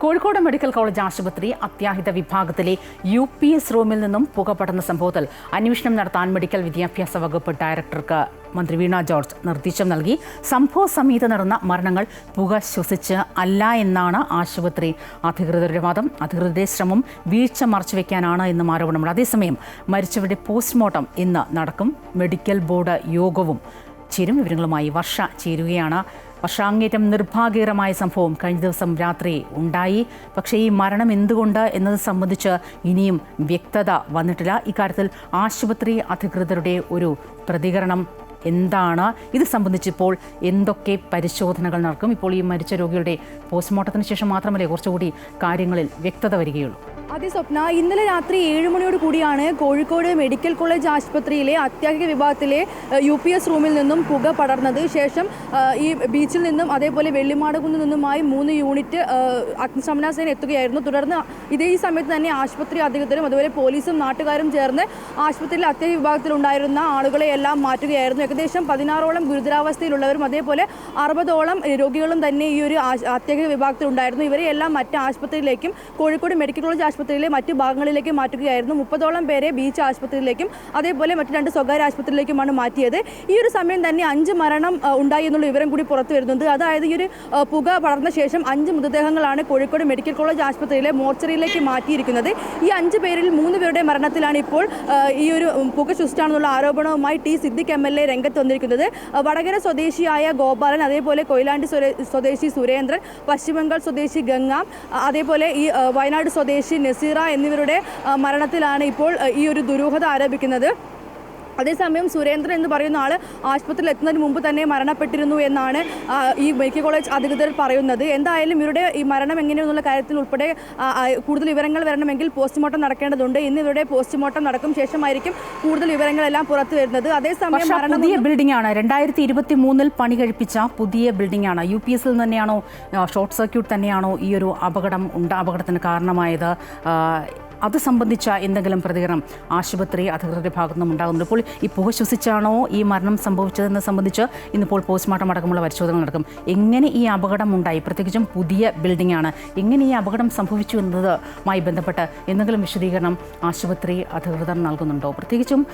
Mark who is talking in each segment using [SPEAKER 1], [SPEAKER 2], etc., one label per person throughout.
[SPEAKER 1] Kozhikode medical college ആശുപത്രി അത്യാഹിത വിഭാഗത്തിലെ യു പി എസ് റൂമിൽ നിന്നും പുക പടർന്ന സംഭവത്തിൽ അന്വേഷണം നടത്താൻ മെഡിക്കൽ വിദ്യാഭ്യാസ വകുപ്പ് ഡയറക്ടർക്ക് മന്ത്രി വീണ ജോർജ് നിർദ്ദേശം നൽകി. സംഭവ സമയത്ത് നടന്ന മരണങ്ങൾ പുക ശ്വസിച്ച് അല്ല എന്നാണ് ആശുപത്രി അധികൃതരുടെ വാദം. അധികൃതരുടെ ശ്രമം വീഴ്ച മറച്ചുവെക്കാനാണ് എന്നും ആരോപണമുണ്ട്. അതേസമയം മരിച്ചവരുടെ പോസ്റ്റ്മോർട്ടം ഇന്ന് നടക്കും. മെഡിക്കൽ ബോർഡ് യോഗവും ചേരും. വിവരങ്ങളുമായി വർഷ ചേരുകയാണ് വർഷ അങ്ങേറ്റം നിർഭാഗ്യകരമായ സംഭവം കഴിഞ്ഞ ദിവസം രാത്രി ഉണ്ടായി. പക്ഷേ ഈ മരണം എന്തുകൊണ്ട് എന്നത് സംബന്ധിച്ച് ഇനിയും വ്യക്തത വന്നിട്ടില്ല. ഇക്കാര്യത്തിൽ ആശുപത്രി അധികൃതരുടെ ഒരു പ്രതികരണം എന്താണ്? ഇത് സംബന്ധിച്ചിപ്പോൾ എന്തൊക്കെ പരിശോധനകൾ നടക്കും? ഇപ്പോൾ ഈ മരിച്ച രോഗികളുടെ പോസ്റ്റ്മോർട്ടത്തിന് ശേഷം മാത്രമല്ലേ കുറച്ചുകൂടി കാര്യങ്ങളിൽ വ്യക്തത വരികയുള്ളൂ.
[SPEAKER 2] അതെ സ്വപ്ന ഇന്നലെ രാത്രി ഏഴ് മണിയോട് കൂടിയാണ് കോഴിക്കോട് മെഡിക്കൽ കോളേജ് ആശുപത്രിയിലെ അത്യാഹിത വിഭാഗത്തിലെ യു പി എസ് റൂമിൽ നിന്നും പുക പടർന്നത്. ശേഷം ഈ ബീച്ചിൽ നിന്നും അതേപോലെ വെള്ളിമാടകുന്നിൽ നിന്നുമായി മൂന്ന് യൂണിറ്റ് അഗ്നിശമന സേന എത്തുകയായിരുന്നു. തുടർന്ന് ഇതേ ഈ സമയത്ത് തന്നെ ആശുപത്രി അധികൃതരും അതുപോലെ പോലീസും നാട്ടുകാരും ചേർന്ന് ആശുപത്രിയിലെ അത്യാഹിത വിഭാഗത്തിലുണ്ടായിരുന്ന ആളുകളെ എല്ലാം മാറ്റുകയായിരുന്നു. ഏകദേശം പതിനാറോളം ഗുരുതരാവസ്ഥയിലുള്ളവരും അതേപോലെ അറുപതോളം രോഗികളും തന്നെ ഈ ഒരു അത്യാഹിത വിഭാഗത്തിലുണ്ടായിരുന്നു. ഇവരെ എല്ലാം മറ്റ് ആശുപത്രിയിലേക്കും കോഴിക്കോട് മെഡിക്കൽ കോളേജ് ആശുപത്രിയിലെ മറ്റ് ഭാഗങ്ങളിലേക്ക് മാറ്റുകയായിരുന്നു. മുപ്പതോളം പേരെ ബീച്ച് ആശുപത്രിയിലേക്കും അതേപോലെ മറ്റ് രണ്ട് സ്വകാര്യ ആശുപത്രിയിലേക്കുമാണ് മാറ്റിയത്. ഈ ഒരു സമയം തന്നെ അഞ്ച് മരണം ഉണ്ടായി എന്നുള്ള വിവരം കൂടി പുറത്തു വരുന്നുണ്ട്. അതായത് ഈ ഒരു പുക വളർന്ന ശേഷം അഞ്ച് മൃതദേഹങ്ങളാണ് കോഴിക്കോട് മെഡിക്കൽ കോളേജ് ആശുപത്രിയിലെ മോർച്ചറിയിലേക്ക് മാറ്റിയിരിക്കുന്നത്. ഈ അഞ്ച് പേരിൽ മൂന്ന് പേരുടെ മരണത്തിലാണ് ഇപ്പോൾ ഈ ഒരു പുക ശ്വസിച്ചാണെന്നുള്ള ആരോപണവുമായി T Siddique M L A രംഗത്ത് വന്നിരിക്കുന്നത്. വടകര സ്വദേശിയായ ഗോപാലൻ അതേപോലെ കൊയിലാണ്ടി സ്വദേശി സുരേന്ദ്രൻ പശ്ചിമബംഗാൾ സ്വദേശി ഗംഗ അതേപോലെ ഈ വയനാട് സ്വദേശി നസീറ എന്നിവരുടെ മരണത്തിലാണ് ഇപ്പോൾ ഈ ഒരു ദുരൂഹത ആരോപിക്കുന്നത്. അതേസമയം സുരേന്ദ്രൻ എന്ന് പറയുന്ന ആൾ ആശുപത്രിയിൽ എത്തുന്നതിന് മുമ്പ് തന്നെ മരണപ്പെട്ടിരുന്നു എന്നാണ് ഈ മെഡിക്കൽ കോളേജ് അധികൃതർ പറയുന്നത്. എന്തായാലും ഇവരുടെ ഈ മരണം എങ്ങനെയെന്നുള്ള കാര്യത്തിൽ ഉൾപ്പെടെ കൂടുതൽ വിവരങ്ങൾ വരണമെങ്കിൽ പോസ്റ്റ്മോർട്ടം നടക്കേണ്ടതുണ്ട്. ഇന്ന് ഇവരുടെ പോസ്റ്റ്മോർട്ടം നടക്കും ശേഷമായിരിക്കും കൂടുതൽ വിവരങ്ങളെല്ലാം പുറത്തു വരുന്നത്. അതേസമയം
[SPEAKER 1] പുതിയ ബിൽഡിംഗ് ആണ് രണ്ടായിരത്തി ഇരുപത്തി മൂന്നിൽ പണി കഴിപ്പിച്ച പുതിയ ബിൽഡിംഗ് ആണ് യു പി എസിൽ തന്നെയാണോ ഷോർട്ട് സർക്യൂട്ട് തന്നെയാണോ ഈ ഒരു അപകടം ഉണ്ട് അപകടത്തിന് കാരണമായത്? അത് സംബന്ധിച്ച എന്തെങ്കിലും പ്രതികരണം ആശുപത്രി അധികൃതരുടെ ഭാഗത്തു നിന്നും ഉണ്ടാകുന്നുണ്ട്. ഇപ്പോൾ ഈ പുക ശ്വസിച്ചാണോ ഈ മരണം സംഭവിച്ചതെന്ന് സംബന്ധിച്ച് ഇന്നിപ്പോൾ പോസ്റ്റ്മോർട്ടം അടക്കമുള്ള പരിശോധന നടക്കും. എങ്ങനെ ഈ അപകടം ഉണ്ടായി? പ്രത്യേകിച്ചും പുതിയ ബിൽഡിംഗ് ആണ് എങ്ങനെ ഈ അപകടം സംഭവിച്ചു എന്നതുമായി ബന്ധപ്പെട്ട് എന്തെങ്കിലും വിശദീകരണം ആശുപത്രി അധികൃതർ നൽകുന്നുണ്ടോ? പ്രത്യേകിച്ചും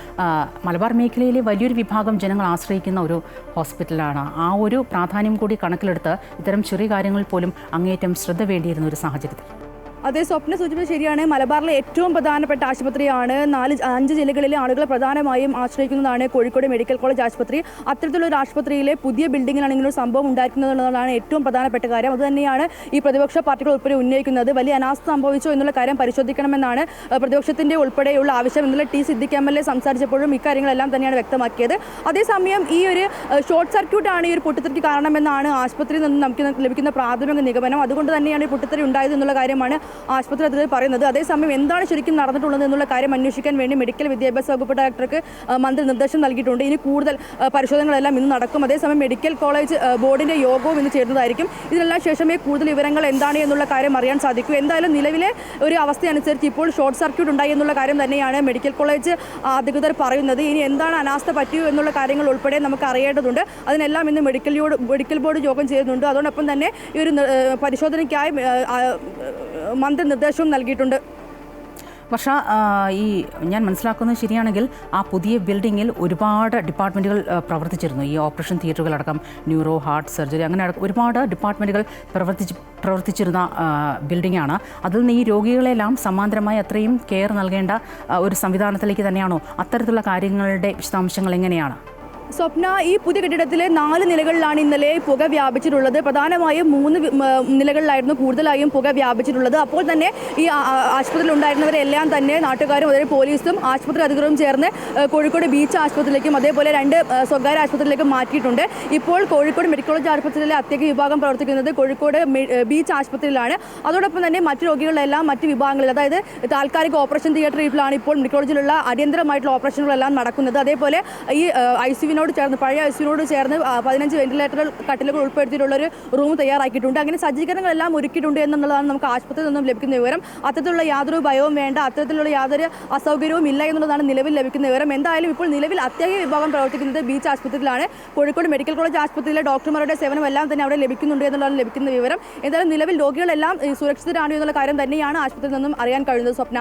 [SPEAKER 1] മലബാർ മേഖലയിലെ വലിയൊരു വിഭാഗം ജനങ്ങൾ ആശ്രയിക്കുന്ന ഒരു ഹോസ്പിറ്റലാണ്. ആ ഒരു പ്രാധാന്യം കൂടി കണക്കിലെടുത്ത് ഇത്തരം ചെറിയ കാര്യങ്ങളിൽ പോലും അങ്ങേയറ്റം ശ്രദ്ധ വേണ്ടിയിരുന്ന ഒരു സാഹചര്യത്തിൽ.
[SPEAKER 2] അതേ സ്വപ്ന സൂചിപ്പിച്ചത് ശരിയാണ്. മലബാറിലെ ഏറ്റവും പ്രധാനപ്പെട്ട ആശുപത്രിയാണ്. നാല് അഞ്ച് ജില്ലകളിലെ ആളുകൾ പ്രധാനമായും ആശ്രയിക്കുന്നതാണ് കോഴിക്കോട് മെഡിക്കൽ കോളേജ് ആശുപത്രി. അത്തരത്തിലുള്ള ആശുപത്രിയിലെ പുതിയ ബിൽഡിങ്ങിലാണ് ഇങ്ങനെ ഒരു സംഭവം ഉണ്ടായിരിക്കുന്നതാണ് ഏറ്റവും പ്രധാനപ്പെട്ട കാര്യം. അതുതന്നെയാണ് ഈ പ്രതിപക്ഷ പാർട്ടികൾ ഉൾപ്പെടെ ഉന്നയിക്കുന്നത്. വലിയ അനാസ്ഥ സംഭവിച്ചോ എന്നുള്ള കാര്യം പരിശോധിക്കണമെന്നാണ് പ്രതിപക്ഷത്തിന്റെ ഉൾപ്പെടെയുള്ള ആവശ്യം. ഇന്നലെ T Siddique M L A സംസാരിച്ചപ്പോഴും ഇക്കാര്യങ്ങളെല്ലാം തന്നെയാണ് വ്യക്തമാക്കിയത്. അതേസമയം ഈ ഒരു ഷോർട്ട് ഷോർട്ട് സർക്യൂട്ടാണ് ഈ ഒരു പൊട്ടിത്തെറിക്ക് കാരണമെന്നാണ് ആശുപത്രിയിൽ നിന്ന് നമുക്ക് ലഭിക്കുന്ന പ്രാഥമിക നിഗമനം. അതുകൊണ്ട് തന്നെയാണ് ഈ പൊട്ടിത്തെറി ഉണ്ടായത് എന്നുള്ള കാര്യമാണ് ആശുപത്രി അധികൃതർ പറയുന്നത് അതേസമയം എന്താണ് ശരിക്കും നടന്നിട്ടുള്ളത് എന്നുള്ള കാര്യം അന്വേഷിക്കാൻ വേണ്ടി മെഡിക്കൽ വിദ്യാഭ്യാസ വകുപ്പ് ഡയറക്ടർക്ക് മന്ത്രി നിർദ്ദേശം നൽകിയിട്ടുണ്ട്. ഇനി കൂടുതൽ പരിശോധനകളെല്ലാം ഇന്ന് നടക്കും. അതേസമയം മെഡിക്കൽ കോളേജ് ബോർഡിന്റെ യോഗവും ഇന്ന് ചേരുന്നതായിരിക്കും. ഇതിനെല്ലാം ശേഷമേ കൂടുതൽ വിവരങ്ങൾ എന്താണ് എന്നുള്ള കാര്യം അറിയാൻ സാധിക്കൂ. എന്തായാലും നിലവിലെ ഒരു അവസ്ഥ അനുസരിച്ച് ഇപ്പോൾ ഷോർട്ട് സർക്യൂട്ട് ഉണ്ടായി എന്നുള്ള കാര്യം തന്നെയാണ് മെഡിക്കൽ കോളേജ് അധികൃതർ പറയുന്നത്. ഇനി എന്താണ് അനാസ്ഥ പറ്റിയോ എന്നുള്ള കാര്യങ്ങൾ ഉൾപ്പെടെ നമുക്ക് അറിയേണ്ടതുണ്ട്. അതിനെല്ലാം ഇന്ന് മെഡിക്കൽ മെഡിക്കൽ ബോർഡ് യോഗം ചെയ്യുന്നുണ്ട് അതോടൊപ്പം തന്നെ ഈ ഒരു പരിശോധനയ്ക്കായി മന്ത്രി നിർദ്ദേശവും നൽകിയിട്ടുണ്ട്.
[SPEAKER 1] വർഷ ഈ ഞാൻ മനസ്സിലാക്കുന്നത് ശരിയാണെങ്കിൽ ആ പുതിയ ബിൽഡിങ്ങിൽ ഒരുപാട് ഡിപ്പാർട്ട്മെന്റുകൾ പ്രവർത്തിച്ചിരുന്നു. ഈ ഓപ്പറേഷൻ തിയേറ്ററുകളടക്കം ന്യൂറോ ഹാർട്ട് സർജറി അങ്ങനെ അടക്കം ഒരുപാട് ഡിപ്പാർട്ട്മെന്റുകൾ പ്രവർത്തിച്ച് പ്രവർത്തിച്ചിരുന്ന ബിൽഡിങ്ങാണ്. അതിൽ നിന്ന് ഈ രോഗികളെല്ലാം സമാന്തരമായി അത്രയും കെയർ നൽകേണ്ട ഒരു സംവിധാനത്തിലേക്ക് തന്നെയാണോ? അത്തരത്തിലുള്ള കാര്യങ്ങളുടെ വിശദാംശങ്ങൾ എങ്ങനെയാണ്?
[SPEAKER 2] സ്വപ്ന ഈ പുതിയ കെട്ടിടത്തിലെ നാല് നിലകളിലാണ് ഇന്നലെ പുക വ്യാപിച്ചിട്ടുള്ളത്. പ്രധാനമായും മൂന്ന് നിലകളിലായിരുന്നു കൂടുതലായും പുക വ്യാപിച്ചിട്ടുള്ളത്. അപ്പോൾ തന്നെ ഈ ആശുപത്രിയിൽ ഉണ്ടായിരുന്നവരെല്ലാം തന്നെ നാട്ടുകാരും അതേ പോലീസും ആശുപത്രി അധികൃതരും ചേർന്ന് കോഴിക്കോട് ബീച്ച് ആശുപത്രിയിലേക്കും അതേപോലെ രണ്ട് സ്വകാര്യ ആശുപത്രിയിലേക്കും മാറ്റിയിട്ടുണ്ട്. ഇപ്പോൾ കോഴിക്കോട് മെഡിക്കൽ കോളേജ് ആശുപത്രിയിലെ അത്യേക വിഭാഗം പ്രവർത്തിക്കുന്നത് കോഴിക്കോട് ബീച്ച് ആശുപത്രിയിലാണ്. അതോടൊപ്പം തന്നെ മറ്റു രോഗികളെല്ലാം മറ്റ് വിഭാഗങ്ങളിൽ അതായത് താൽക്കാലിക ഓപ്പറേഷൻ തിയേറ്ററിലാണ് ഇപ്പോൾ മെഡിക്കൽ കോളേജിലുള്ള അടിയന്തരമായിട്ടുള്ള ഓപ്പറേഷനുകളെല്ലാം നടക്കുന്നത്. അതേപോലെ ഈ ഐ സിവിനോട് ഐസിയുനോട് ചേർന്ന് പഴയ ഐസിയുനോട് ചേർന്ന് പതിനഞ്ച് വെന്റിലേറ്റർ കട്ടിലുകൾ ഉൾപ്പെടുത്തിയിട്ടുള്ള ഒരു റൂം തയ്യാറാക്കിയിട്ടുണ്ട്. അങ്ങനെ സജ്ജീകരണങ്ങളെല്ലാം ഒരുക്കിയിട്ടുണ്ട് എന്നുള്ളതാണ് നമുക്ക് ആശുപത്രിയിൽ നിന്നും ലഭിക്കുന്ന വിവരം. അത്തരത്തിലുള്ള യാതൊരു ഭയവും വേണ്ട അത്തരത്തിലുള്ള യാതൊരു അസൗകര്യവും ഇല്ല എന്നുള്ളതാണ് നിലവിൽ ലഭിക്കുന്ന വിവരം. എന്തായാലും ഇപ്പോൾ നിലവിൽ അത്യാഹിത വിഭാഗം പ്രവർത്തിക്കുന്നത് ബീച്ച് ആശുപത്രിയിലാണ്. കോഴിക്കോട് മെഡിക്കൽ കോളേജ് ആശുപത്രിയിലെ ഡോക്ടർമാരുടെ സേവനം എല്ലാം തന്നെ അവിടെ ലഭിക്കുന്നുണ്ട് എന്നുള്ളതാണ് ലഭിക്കുന്ന വിവരം. എന്തായാലും നിലവിൽ രോഗികളെല്ലാം സുരക്ഷിതരാണ് എന്നുള്ള കാര്യം തന്നെയാണ് ആശുപത്രിയിൽ നിന്നും അറിയാൻ കഴിയുന്നത് സ്വപ്ന.